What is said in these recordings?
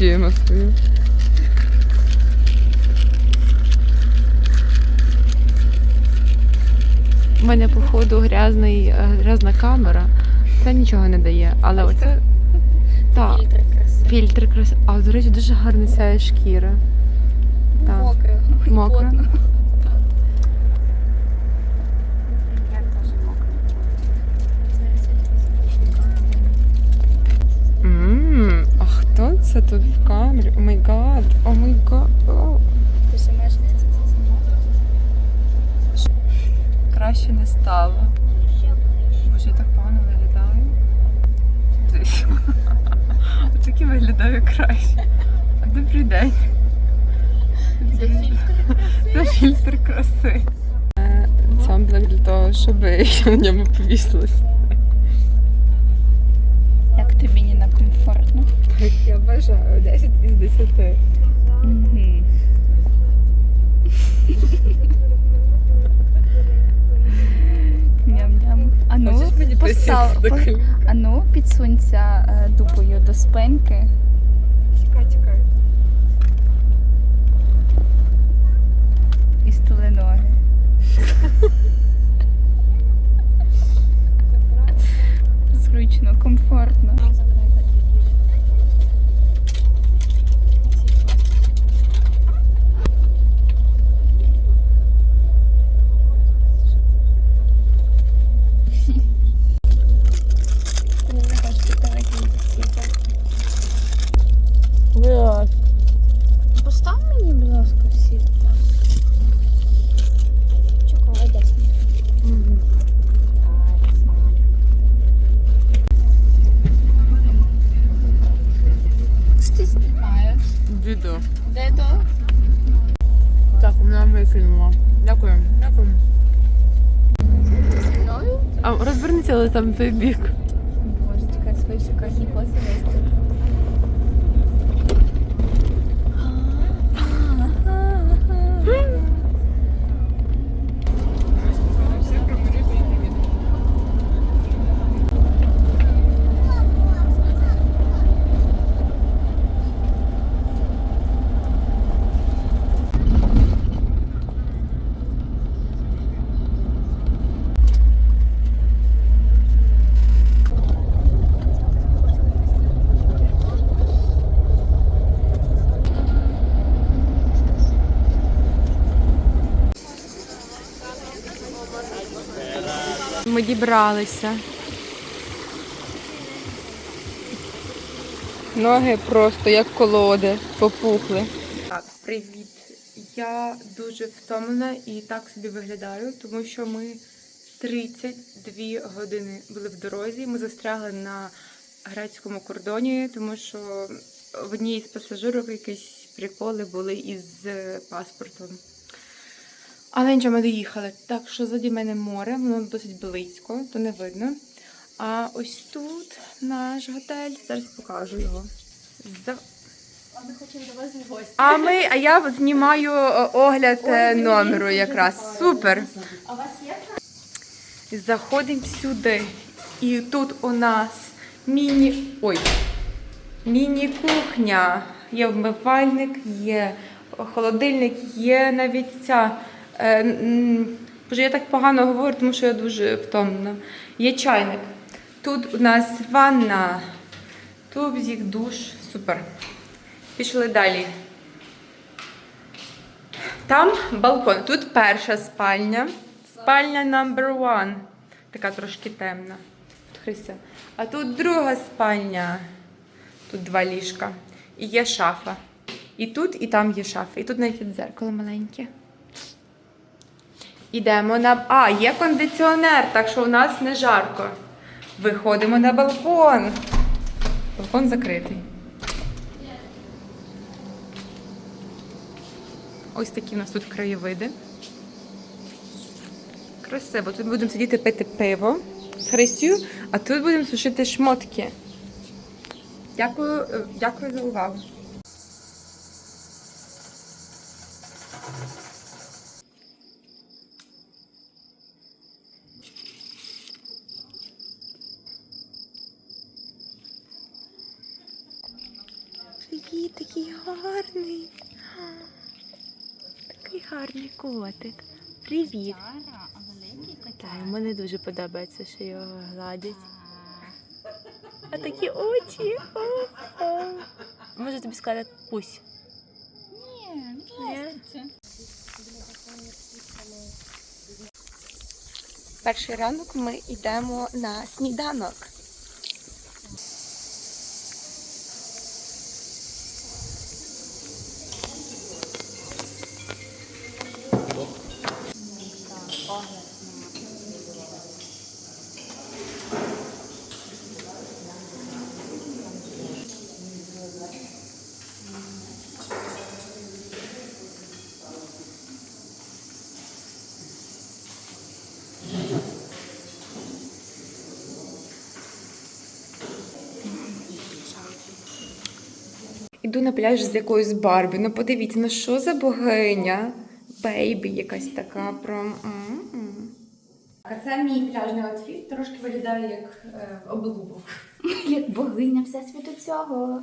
студію на свою. У мене, походу, грязний, е, грязна камера. Це нічого не дає. Але оце. та, Фільтр краси. фільтр краси. А, до речі, дуже гарна ця шкіра. Так. Мокре. і Мокре. потно. Я теж мокра. Зараз я тобі Ммм, а хто це тут в камері? О май гад, о май гад. о. Ти ще маєш місце це знімати? Краще не стало. Боже, я так погано виглядаю. Дивись. Отакі виглядаю краще. Добрий день. Це фільтр Це фільтр краси. Цямблик для того, щоб я на ньому повісилась. Як тобі не комфортно? Так, я бажаю 10 із 10. Угу. Ням-ням. А ну, Хочеш мені до а ну, підсунься е, дупою до спинки. Чекай, чекай. і стули ноги. Зручно, комфортно. Постав мені, будь ласка, всі. Чекай, десь. Що ти знімаєш? Діду. Де то? Так, у мене викинуло. Дякую. Дякую. Мною? А розверніться але там той бік. Ми дібралися. Ноги просто як колоди, попухли. Так, привіт. Я дуже втомлена і так собі виглядаю, тому що ми 32 години були в дорозі. Ми застрягли на грецькому кордоні, тому що в одній з пасажирок якісь приколи були із паспортом. Але нічого ми доїхали. Так що ззаді мене море, воно досить близько, то не видно. А ось тут наш готель. Зараз покажу його. За... А ми хочемо до вас в гості. А ми, а я знімаю е, огляд е, номеру якраз. Супер. А у вас є? Заходимо сюди. І тут у нас міні. Ой. Міні-кухня. Є вмивальник, є холодильник, є навіть ця. Е, Боже, я так погано говорю, тому що я дуже втомлена. Є чайник. Тут у нас ванна, тубзик, душ. Супер. Пішли далі. Там балкон. Тут перша спальня. Спальня number one. Така трошки темна. Тут Христя. А тут друга спальня. Тут два ліжка. І є шафа. І тут, і там є шафа. І тут навіть дзеркало маленьке. Ідемо на. А, є кондиціонер, так що у нас не жарко. Виходимо на балкон. Балкон закритий. Ось такі у нас тут краєвиди. Красиво. Тут будемо сидіти пити пиво з Христю, а тут будемо сушити шмотки. Дякую, е, дякую за увагу. Привіт, такий гарний. Такий гарний котик. Привіт. Так, мені дуже подобається, що його гладять. А такі очі. О, о. Можу тобі сказати кусь. Ні, Ні? ластиться. Перший ранок ми йдемо на сніданок. Іду на пляж з якоюсь Барбі. Ну подивіться, ну що за богиня? Бейбі якась така про. м-м. А це мій пляжний отфіт, трошки виглядає як е, облубок. Як богиня всесвіту цього.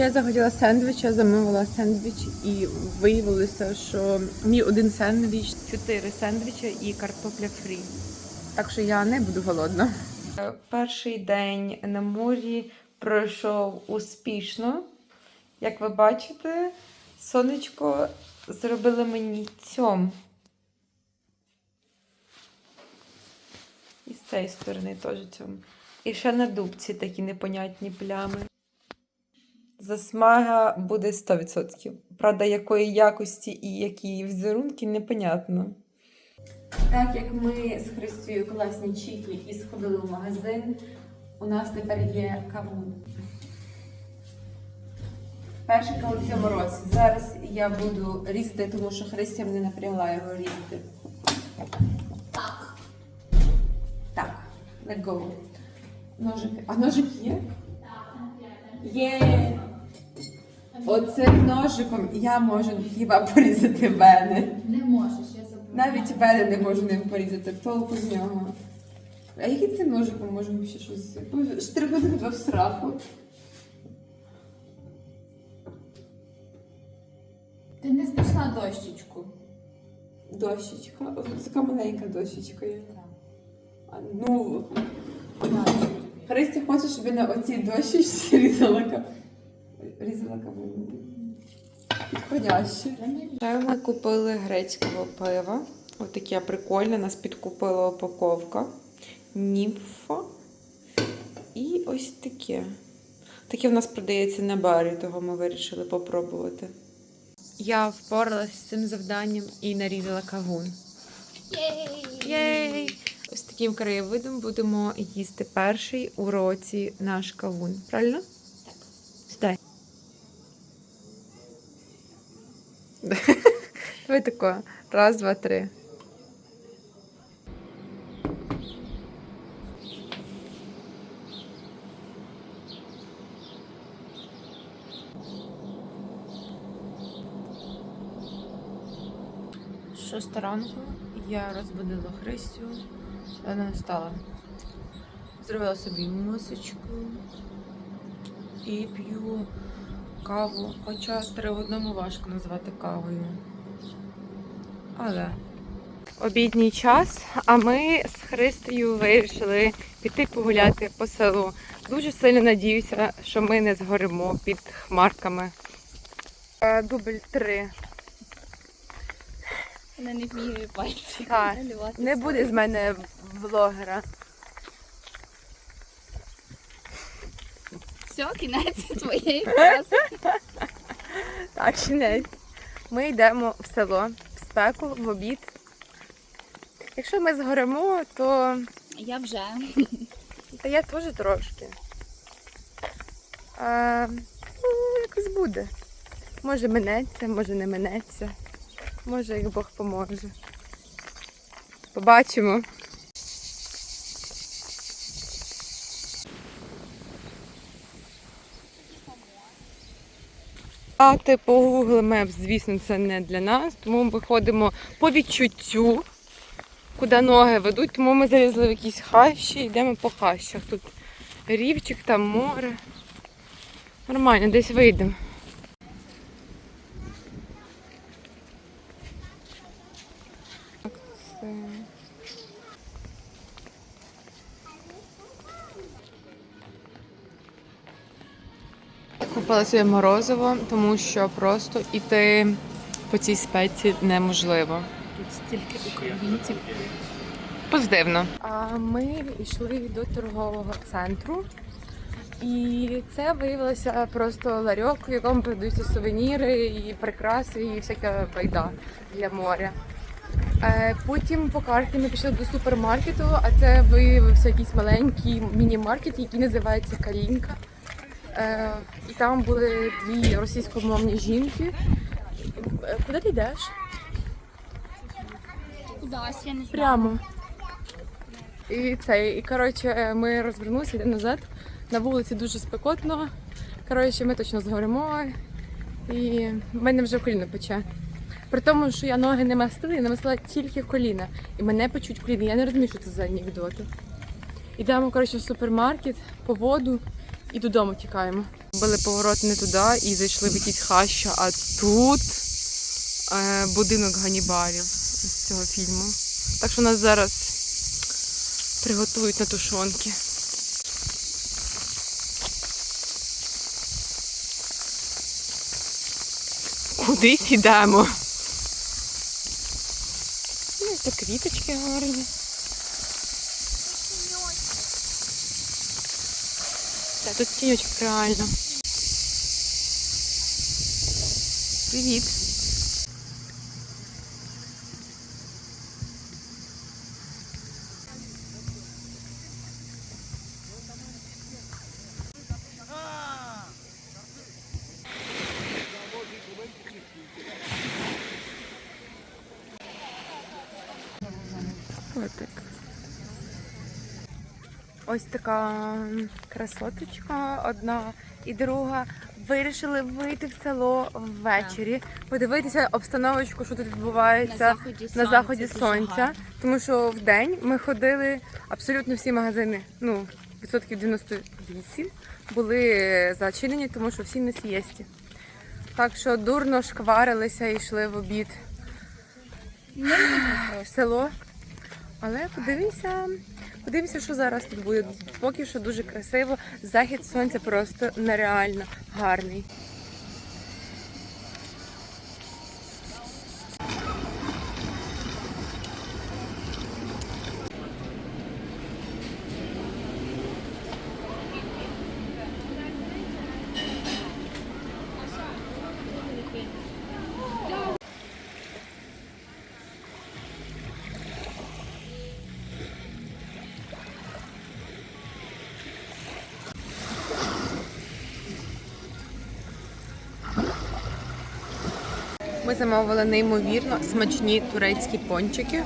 Я захотіла сендвіч, я замовила сендвіч і виявилося, що мій один сендвіч, чотири сендвіча і картопля фрі. Так що я не буду голодна. Перший день на морі пройшов успішно. Як ви бачите, сонечко зробило мені цьом. І з цієї сторони теж цьом. І ще на дубці такі непонятні плями. Засмага буде 100%. Правда, якої якості і які візерунки, непонятно. Так як ми з Христю класні чіки і сходили в магазин, у нас тепер є кавун. Перший кавун в цьому році. Зараз я буду різати, тому що Христя мене напрягла його різати. Так. Так, let go. Ножики. А ножик є? Є. Оцим ножиком я можу хіба порізати вени. Не можеш, я забула. Навіть вени не можу ним порізати, толку з нього. А який цим ножиком можу взагалі щось? Штрихнути тебе в сраку. Ти не знайшла дощечку. Дощечка. Ось така маленька дощечка є. А, Ну, Христя хоче, щоб я на оцій дощечці різала різала кавун. Підходяще. Ще ми купили грецького пива. Ось таке прикольне, нас підкупила упаковка. Німфа. І ось таке. Таке в нас продається на барі, того ми вирішили попробувати. Я впоралася з цим завданням і нарізала кавун. Єй! Єй! Ось таким краєвидом будемо їсти перший у році наш кавун. Правильно? Давай тако. Раз, два, три. Шоста ранку я розбудила Христю. Вона не встала. Зробила собі мисочку і п'ю каву. Хоча три в одному важко назвати кавою. Але обідній час, а ми з Христою вирішили піти погуляти по селу. Дуже сильно надіюся, що ми не згоримо під хмарками. Е, Дубль 3. Вона не вміє пальці. Так. Не буде з мене блогера. Все, кінець твоєї фрази. Так, кінець. Ми йдемо в село, спеку, в обід. Якщо ми згоремо, то Я вже. Та я теж трошки. А, ну, якось буде. Може минеться, може не минеться. Може, як Бог поможе. Побачимо. А типу Google Maps, звісно, це не для нас, тому ми виходимо по відчуттю, куди ноги ведуть, тому ми залізли в якісь хащі, йдемо по хащах. Тут рівчик, там море. Нормально, десь вийдемо. Купила собі морозиво, тому що просто іти по цій спеці неможливо. Тут стільки українців. Позитивно. А ми йшли до торгового центру. І це виявилося просто ларьок, в якому продаються сувеніри і прикраси, і всяка байда для моря. Е, Потім по карті ми пішли до супермаркету, а це виявився якийсь маленький міні-маркет, який називається Калінка. Е, І там були дві російськомовні жінки. Е, Куди ти йдеш? Кудась, я не знаю. Прямо. І це, і коротше, ми розвернулися йдемо назад. На вулиці дуже спекотно. Коротше, ми точно згоремо. І в мене вже коліно пече. При тому, що я ноги не мастила, я намастила тільки коліна. І мене печуть коліна. Я не розумію, що це за анекдоти. Йдемо, коротше, в супермаркет по воду і додому тікаємо. Були поворот не туди і зайшли в якісь хаща, а тут е, будинок Ганібалів з цього фільму. Так що нас зараз приготують на тушонки. Кудись йдемо. Ну, це квіточки гарні. Та тут тіньочок реально. Привіт. Ось така красоточка одна і друга. Вирішили вийти в село ввечері, подивитися обстановочку, що тут відбувається на заході сонця. Тому що в день ми ходили абсолютно всі магазини. Ну, відсотків 98 були зачинені, тому що всі на сієсті. Так що дурно шкварилися і йшли в обід в село. Але подивимося, подивимося, що зараз тут буде. Поки що дуже красиво. Захід сонця просто нереально гарний. Ми замовили неймовірно смачні турецькі пончики.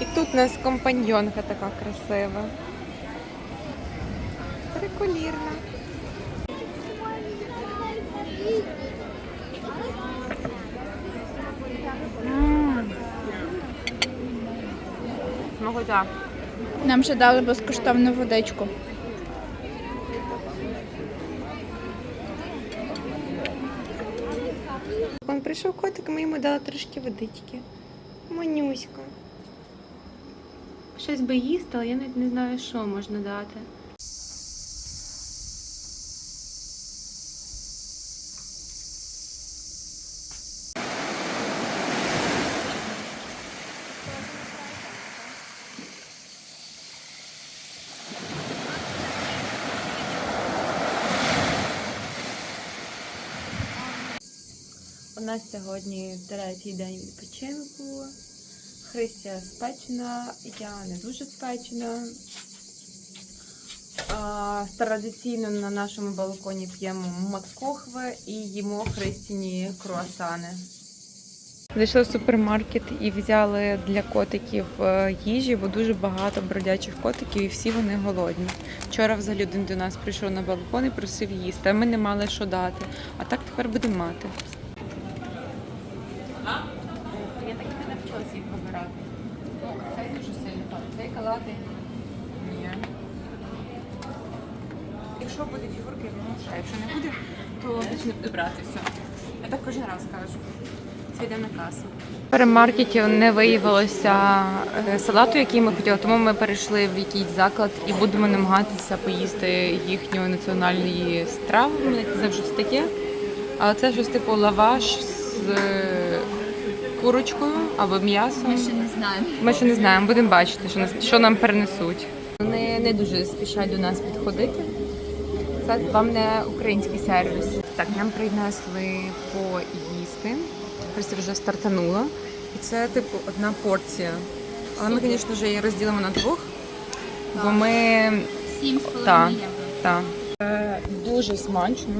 І тут у нас компаньонка така красива. Приколірна. Нам ще дали безкоштовну водичку. Прийшов котик, ми йому дали трошки водички. Манюська. Щось би їсти, але я навіть не знаю, що можна дати. Нас сьогодні третій день відпочинку. Христя спечена, я не дуже спечена. А, традиційно на нашому балконі п'ємо макохве і їмо христині круасани. Зайшли в супермаркет і взяли для котиків е, їжі, бо дуже багато бродячих котиків і всі вони голодні. Вчора взагалі один до нас прийшов на балкон і просив їсти, а ми не мали що дати. А так тепер будемо мати. Я так і не навчилася їх вибирати. Ну, цей дуже сильно. Цей калати. Ні. Якщо буде фігурки, я візьму ще. Якщо не буде, то почну брати все. Я так кожен раз кажу. Це йде на касу. В перемаркеті не виявилося е, салату, який ми хотіли, тому ми перейшли в якийсь заклад і будемо намагатися поїсти їхньої національної страви. Ми не знаю, що таке. Але це щось типу лаваш з е, курочкою або м'ясом. Ми ще не знаємо. Ми ще не знаємо, будемо бачити, що, нас, що нам перенесуть. Вони не дуже спішать до нас підходити. Це вам не український сервіс. Так, нам принесли поїсти. Христя вже стартанула. І це, типу, одна порція. Але ми, звісно ж, її розділимо на двох, бо ми Сім з половиною євро. Е, дуже смачно.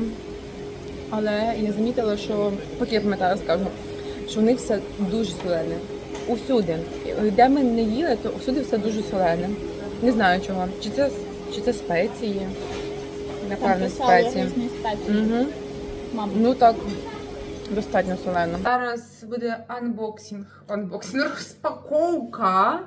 Але я замітила, що, поки я пам'ятаю, скажу, що в них все дуже солене. Усюди. Де ми не їли, то усюди все дуже солене. Не знаю чого. Чи це, чи це спеції? Напевно, спеції. різні спеції. Угу. Мабуть. Ну так, достатньо солено. Зараз буде анбоксинг. Анбоксинг розпаковка.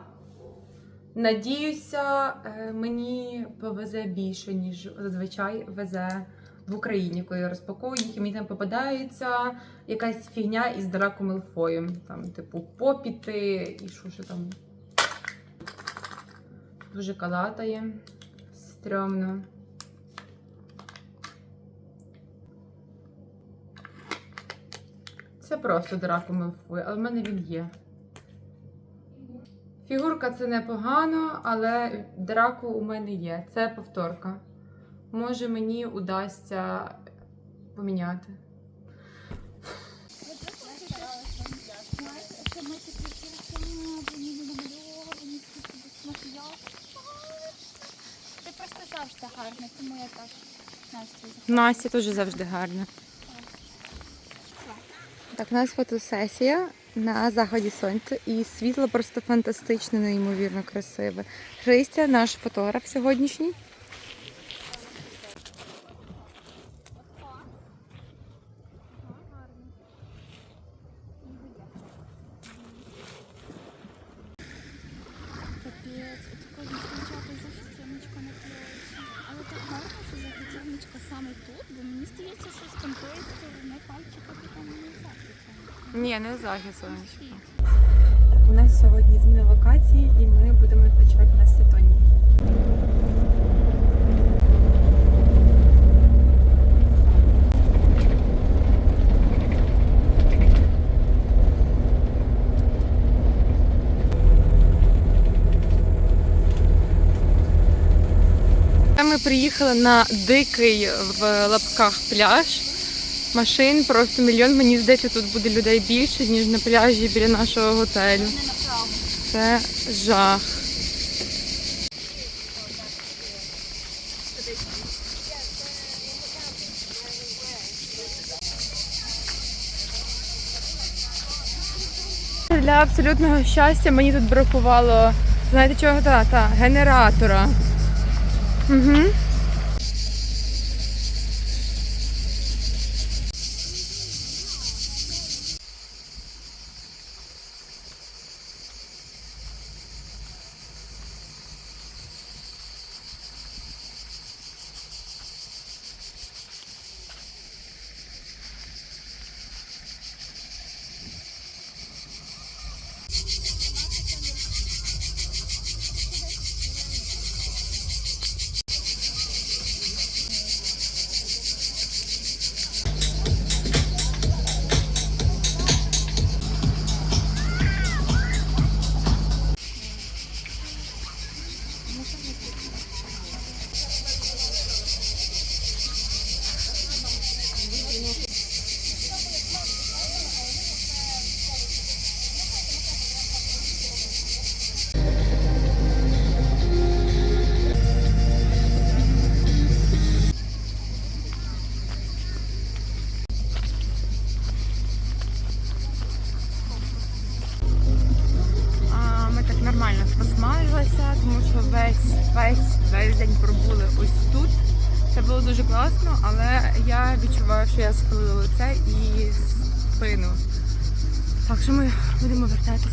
Надіюся, е, мені повезе більше, ніж зазвичай везе в Україні, коли я розпаковую їх, і мені там попадається якась фігня із Драко Мелфоєм. Там, типу, попіти і що ще там. Дуже калатає. Стрьомно. Це просто Драко Мелфой, але в мене він є. Фігурка це непогано, але драку у мене є. Це повторка. Може мені удасться поміняти. Ти просто завжди гарна, тому я так Настя. Настя теж завжди гарна. Так, у нас фотосесія на заході сонця і світло просто фантастичне, неймовірно красиве. Христя, наш фотограф сьогоднішній. Але так гарно, що захитяночка саме тут, бо мені здається, що з тамтої сторони пальчика ти там не захитянка. Ні, не захід сонечко. У нас сьогодні зміна локації і ми будемо відпочивати на Сетоні. Ми приїхали на дикий в лапках пляж. Машин просто мільйон. Мені здається, тут буде людей більше, ніж на пляжі біля нашого готелю. Це жах. Для абсолютного щастя мені тут бракувало, знаєте чого? Та, та, генератора. Угу.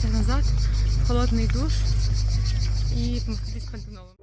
Назад холодний душ і помститись пантенолом.